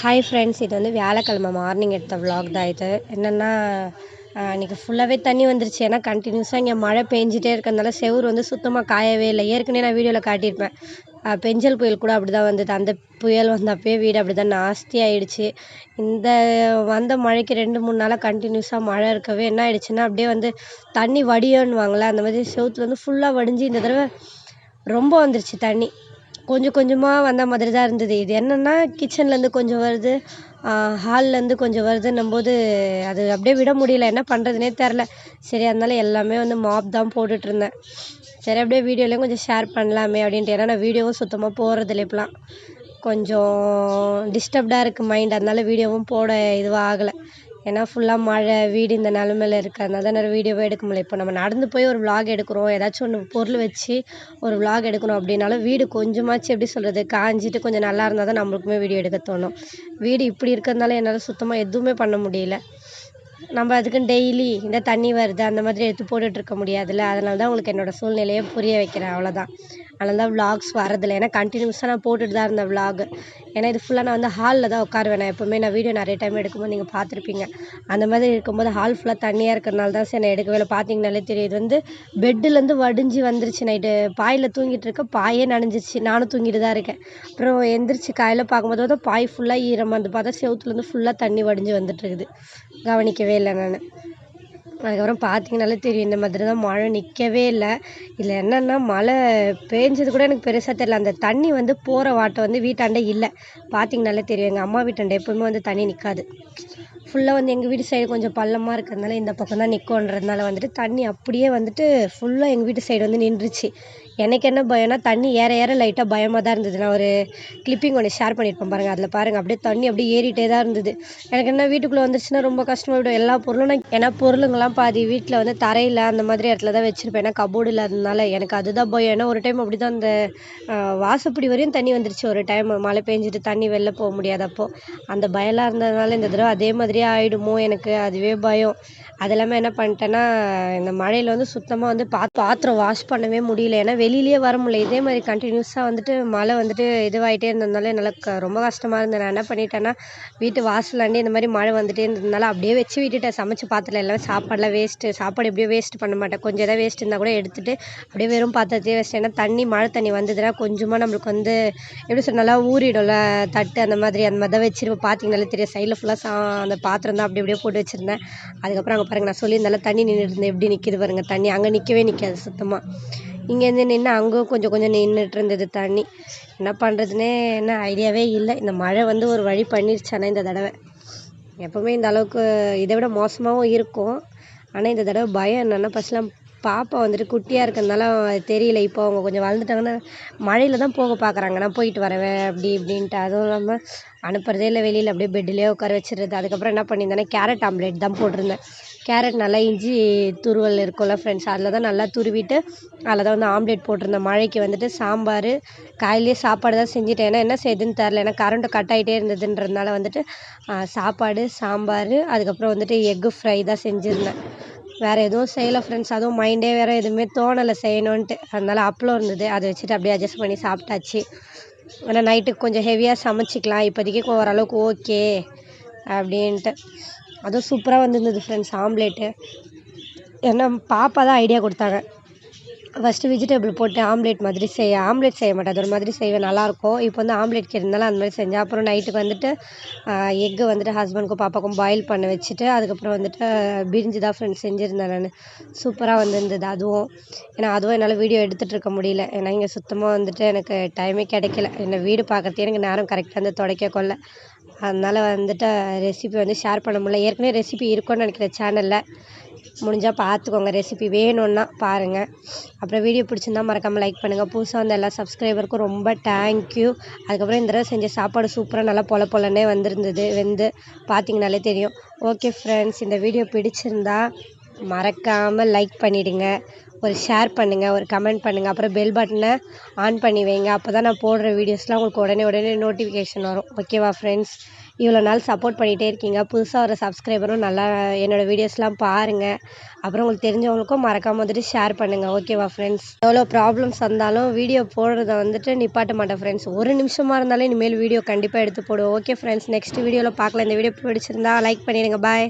Hi friends இது வந்து வியாழக்கிழமை மார்னிங் எடுத்த vlog தான் இது. என்னென்னா இன்றைக்கி ஃபுல்லாகவே தண்ணி வந்துருச்சு. ஏன்னா கண்டினியூஸாக இங்கே மழை பெஞ்சிட்டே இருக்கிறதுனால செவுரு வந்து சுத்தமாக காயவே இல்லை. ஏற்கனவே நான் வீடியோவில் காட்டியிருப்பேன். பெஞ்சல் புயல் கூட அப்படி தான் வந்தது. அந்த புயல் வந்தப்பயே வீடு அப்படி தான் நாஸ்தி இந்த வந்த மழைக்கு ரெண்டு மூணு நாளாக கண்டினியூஸாக மழை இருக்கவே என்ன ஆயிடுச்சுன்னா அப்படியே வந்து தண்ணி வடியோன்னுவாங்கள்ல அந்த மாதிரி செவுத்துல வந்து ஃபுல்லாக வடிஞ்சு இந்த தடவை ரொம்ப வந்துருச்சு தண்ணி. கொஞ்சம் கொஞ்சமாக வந்த மாதிரி தான் இருந்தது. இது என்னென்னா கிச்சன்லேருந்து கொஞ்சம் வருது. ஹால்லேருந்து கொஞ்சம் வருதுன்னும் போது அது அப்படியே விட முடியல. என்ன பண்ணுறதுனே தெரில சரி அதனால எல்லாமே வந்து மாப் தான் போட்டுட்டு இருந்தேன். சரி அப்படியே வீடியோலேயும் கொஞ்சம் ஷேர் பண்ணலாமே அப்படின்ட்டு. ஏன்னா நான் வீடியோவும் சுத்தமாக போகிறதில்ல இப்போலாம் கொஞ்சம் டிஸ்டர்ப்டாக இருக்குது மைண்ட் அதனால வீடியோவும் போட இதுவாக ஆகலை. ஏன்னா ஃபுல்லாக மழை வீடு இந்த நிலமையில இருக்கிறதுனால தான் நிறைய வீடியோவே எடுக்க முடியல. இப்போ நம்ம நடந்து போய் ஒரு விலாக் எடுக்கிறோம். ஏதாச்சும் ஒன்று பொருள் வச்சு ஒரு விலாக் எடுக்கணும் அப்படின்னாலும் வீடு கொஞ்சமாச்சும் எப்படி சொல்கிறது காஞ்சிட்டு கொஞ்சம் நல்லா இருந்தால் தான் நம்மளுக்குமே வீடியோ எடுக்க தோணும். வீடு இப்படி இருக்கிறதுனால என்னால் சுத்தமாக எதுவுமே பண்ண முடியல. நம்ம அதுக்குன்னு டெய்லி இந்த தண்ணி வருது அந்த மாதிரி எடுத்து போட்டுட்ருக்க முடியாதுல்ல. அதனால தான் உங்களுக்கு என்னோடய சூழ்நிலையை புரிய வைக்கிறேன். அவ்வளோதான் அதனால தான் விலாக்ஸ் வரதில்லை ஏன்னா கண்டினியூஸாக நான் போட்டுட்டு தான் இருந்தேன் vlog. ஏன்னா இது ஃபுல்லாக நான் வந்து ஹாலில் தான் உட்காருவேன். நான் எப்போவுமே நான் வீடியோ நிறைய டைம் எடுக்கும்போது நீங்கள் பார்த்துருப்பீங்க. அந்த மாதிரி இருக்கும்போது ஹால் ஃபுல்லாக தண்ணியாக இருக்கிறனால தான் சரி நான் எடுக்கவே இல்லை. பார்த்தீங்கனாலே தெரியும் இது வந்து பெட்டுலேருந்து வடிஞ்சு வந்துருச்சு. நைட்டு பாயில் தூங்கிட்டு இருக்க பாயே நனைஞ்சிருச்சு. நானும் தூங்கிட்டு தான் இருக்கேன். அப்புறம் எந்திரிச்சு காயில் பார்க்கும்போது பார்த்தா பாய் ஃபுல்லாக ஈரமாக இருந்து பார்த்தா செவுத்துலேருந்து ஃபுல்லாக தண்ணி வடிஞ்சு வந்துட்டுருக்குது கவனிக்கவே இல்லை நான். அதுக்கப்புறம் பார்த்தீங்கனாலே தெரியும் இந்த மாதிரி தான் மழை நிற்கவே இல்லை. இதில் என்னென்னா மழை பேஞ்சது கூட எனக்கு பெருசாக தெரியல. அந்த தண்ணி வந்து போகிற வாட்டை வந்து வீட்டாண்டே இல்லை. பார்த்தீங்கனாலே தெரியும் எங்கள் அம்மா வீட்டாண்ட எப்போவுமே வந்து தண்ணி நிற்காது ஃபுல்லாக வந்து எங்கள் வீட்டு சைடு கொஞ்சம் பள்ளமாக இருக்கிறதுனால இந்த பக்கம் தான் நிற்கும்ன்றதுனால வந்துட்டு தண்ணி அப்படியே வந்துட்டு ஃபுல்லாக எங்கள் வீட்டு சைடு வந்து நின்றுச்சு. எனக்கு என்ன பயம்னா தண்ணி ஏற ஏற லைட்டாக பயமாக தான் இருந்தது. நான் ஒரு கிளிப்பிங் ஒன்று ஷேர் பண்ணியிருப்பேன் பாருங்கள் அதில் பாருங்கள் அப்படியே தண்ணி அப்படியே ஏறிட்டே தான் இருந்தது. எனக்கு என்ன வீட்டுக்குள்ளே வந்துருச்சுன்னா ரொம்ப கஷ்டமாக விடும் எல்லா பொருளும் நான் ஏன்னா பொருளுங்கள்லாம் பாதி வீட்டில் வந்து தரையில் அந்த மாதிரி இடத்துல தான் வச்சுருப்பேன். ஏன்னா கபோர்டு இல்லாததுனால எனக்கு அதுதான் பயம். ஏன்னா ஒரு டைம் அப்படி தான் அந்த வாசப்படி வரையும் தண்ணி வந்துருச்சு. ஒரு டைம் மழை பெஞ்சிட்டு தண்ணி வெளில போக முடியாதப்போ. அந்த பயம்லாம் இருந்ததுனால இந்த தடவை அதே மாதிரி மாதிரி ஆகிடுமோ எனக்கு அதுவே பயம். அது இல்லாமல் என்ன பண்ணிட்டேன்னா இந்த மழையில் வந்து சுத்தமாக வந்து பா பாத்திரம் வாஷ் பண்ணவே முடியல. ஏன்னா வெளியிலேயே வர முடியல. இதே மாதிரி கண்டினியூஸாக வந்துட்டு மழை வந்துட்டு இதுவாகிட்டே இருந்ததுனால என்னால் க ரொம்ப கஷ்டமாக இருந்தது. நான் என்ன பண்ணிட்டேன்னா வீட்டு வாசலாண்டே இந்த மாதிரி மழை வந்துட்டே இருந்ததுனால அப்படியே வச்சு விட்டுட்டேன். சமைச்சு பாத்திரம் எல்லாமே சாப்பாடுலாம் வேஸ்ட்டு சாப்பாடு எப்படியோ வேஸ்ட் பண்ண மாட்டேன். கொஞ்சம் எதாவது வேஸ்ட் இருந்தால் கூட எடுத்துகிட்டு அப்படியே வெறும் பாத்திரத்தையே வச்சிட்டேன் ஏன்னா தண்ணி மழை தண்ணி வந்ததுன்னா கொஞ்சமாக நம்மளுக்கு வந்து எப்படி சொன்னாலும் நல்லா ஊறிடும்ல தட்டு அந்த மாதிரி அந்த மாதிரி தான் வச்சுருப்போம். பார்த்தீங்கனாலே தெரியும். சைடில் ஃபுல்லாக சா அந்த பாத்திரம் தான் அப்படி அப்படியே போட்டு வச்சுருந்தேன். அதுக்கப்புறம் அங்கே பாருங்கள் நான் சொல்லியிருந்தால தண்ணி நின்றுட்டு இருந்தேன் எப்படி நிற்கிது பாருங்க தண்ணி அங்கே நிற்கவே நிற்காது சுத்தமாக இங்கேருந்து நின்று அங்கே கொஞ்சம் கொஞ்சம் நின்றுட்டு இருந்தது தண்ணி. என்ன பண்ணுறதுனே என்ன ஐடியாவே இல்லை. இந்த மழை வந்து ஒரு வழி பண்ணிருச்சு ஆனால் இந்த தடவை. எப்போவுமே இந்த அளவுக்கு இதை விட மோசமாகவும் இருக்கும். ஆனால் இந்த தடவை பயம் என்னென்னா ஃபஸ்ட்லாம் பாப்பா வந்துட்டு குட்டியாக இருக்கிறதுனால தெரியல. இப்போ அவங்க கொஞ்சம் வளர்ந்துட்டாங்கன்னா மழையில் தான் போக பார்க்குறாங்க நான் போயிட்டு வரவேன் அப்படி இப்படின்ட்டு. அதுவும் இல்லாமல் அனுப்புகிறதே இல்லை வெளியில் அப்படியே பெட்லேயே உட்கார வச்சிடுறது. அதுக்கப்புறம் என்ன பண்ணியிருந்தேன்னா கேரட் ஆம்லேட் தான் போட்டிருந்தேன். கேரட் நல்லா இஞ்சி துருவல் இருக்கும்ல ஃப்ரெண்ட்ஸ் அதில் தான் நல்லா துருவிட்டு அதில் தான் வந்து ஆம்லேட் போட்டிருந்தேன். மழைக்கு வந்துட்டு சாம்பார் காயிலேயே சாப்பாடு தான் செஞ்சுட்டேன். ஏன்னா என்ன செய்யுதுன்னு தெரில ஏன்னா கரண்ட்டு கட் ஆகிட்டே இருந்ததுன்றதுனால வந்துட்டு சாப்பாடு சாம்பார் அதுக்கப்புறம் வந்துட்டு எக்கு ஃப்ரை தான் செஞ்சுருந்தேன். வேறு எதுவும் செய்யலை ஃப்ரெண்ட்ஸ் அதுவும் மைண்டே வேறு எதுவுமே தோணலை செய்யணுன்ட்டு அதனால் அப்பளம் இருந்தது. அதை வச்சுட்டு அப்படியே அட்ஜஸ்ட் பண்ணி சாப்பிட்டாச்சு. ஆனால் நைட்டுக்கு கொஞ்சம் ஹெவியாக சமைச்சிக்கலாம். இப்போதைக்கு ஓரளவுக்கு ஓகே அப்படின்ட்டு. அதுவும் சூப்பராக வந்திருந்தது ஃப்ரெண்ட்ஸ் ஆம்லேட்டு ஏன்னா பாப்பா தான் ஐடியா கொடுத்தாங்க. ஃபஸ்ட்டு வெஜிடபிள் போட்டு ஆம்லேட் மாதிரி செய்ய ஆம்லேட் செய்ய மாட்டேன் அது ஒரு மாதிரி செய்வேன் நல்லாயிருக்கும் இப்போ வந்து ஆம்லேட் இருந்தாலும் அந்த மாதிரி செஞ்சேன். அப்புறம் நைட்டுக்கு வந்துட்டு எக்கு வந்துட்டு ஹஸ்பண்டுக்கும் பாப்பாக்கும் பாயில் பண்ண வச்சுட்டு அதுக்கப்புறம் வந்துட்டு பிரிஞ்சு தான் ஃப்ரெண்ட்ஸ் செஞ்சுருந்தேன் நான். சூப்பராக வந்திருந்தது அதுவும். ஏன்னா அதுவும் என்னால் வீடியோ எடுத்துகிட்டு இருக்க முடியல. ஏன்னா இங்கே சுத்தமாக வந்துட்டு எனக்கு டைமே கிடைக்கல. என்ன வீடு பார்க்கறதே எனக்கு நேரம் கரெக்டாக வந்து துடைக்க கொள்ள அதனால் வந்துட்டு ரெசிபி வந்து ஷேர் பண்ண முடியல. ஏற்கனவே ரெசிபி இருக்கும்னு நினைக்கிற சேனலில் முடிஞ்சால் பார்த்துக்கோங்க ரெசிபி வேணும்னா பாருங்கள் அப்புறம் வீடியோ பிடிச்சிருந்தா மறக்காமல் லைக் பண்ணுங்கள் புதுசாக வந்த எல்லா சப்ஸ்கிரைபருக்கும் ரொம்ப தேங்க்யூ அதுக்கப்புறம் இந்த தடவை செஞ்ச சாப்பாடு சூப்பராக நல்லா பொல பொலன்னே வந்திருந்தது. வெந்து பார்த்தீங்கனாலே தெரியும். ஓகே ஃப்ரெண்ட்ஸ் இந்த வீடியோ பிடிச்சிருந்தா மறக்காமல் லைக் பண்ணிவிடுங்க ஒரு ஷேர் பண்ணுங்கள் ஒரு கமெண்ட் பண்ணுங்கள் அப்புறம் பெல் பட்டனை ஆன் பண்ணி வைங்க. அப்போ தான் நான் போடுற வீடியோஸ்லாம் உங்களுக்கு உடனே உடனே நோட்டிஃபிகேஷன் வரும். ஓகேவா ஃப்ரெண்ட்ஸ் இவ்வளோ நாள் சப்போர்ட் பண்ணிகிட்டே இருக்கீங்க. புதுசாக வர சப்ஸ்கிரைபரும் நல்லா என்னோடய வீடியோஸ்லாம் பாருங்கள் அப்புறம் உங்களுக்கு தெரிஞ்சவங்களுக்கும் மறக்காமல் வந்துட்டு ஷேர் பண்ணுங்கள் ஓகேவா ஃப்ரெண்ட்ஸ் எவ்வளோ ப்ராப்ளம்ஸ் வந்தாலும் வீடியோ போடுறத வந்துட்டு நிப்பாட்ட மாட்டேன் ஃப்ரெண்ட்ஸ் ஒரு நிமிஷமாக இருந்தாலும் இனிமேல் வீடியோ கண்டிப்பாக எடுத்து போடுவோம் ஓகே ஃப்ரெண்ட்ஸ் நெக்ஸ்ட் வீடியோவில் பார்க்கலாம். இந்த வீடியோ பிடிச்சிருந்தா லைக் பண்ணிடுங்க. பாய்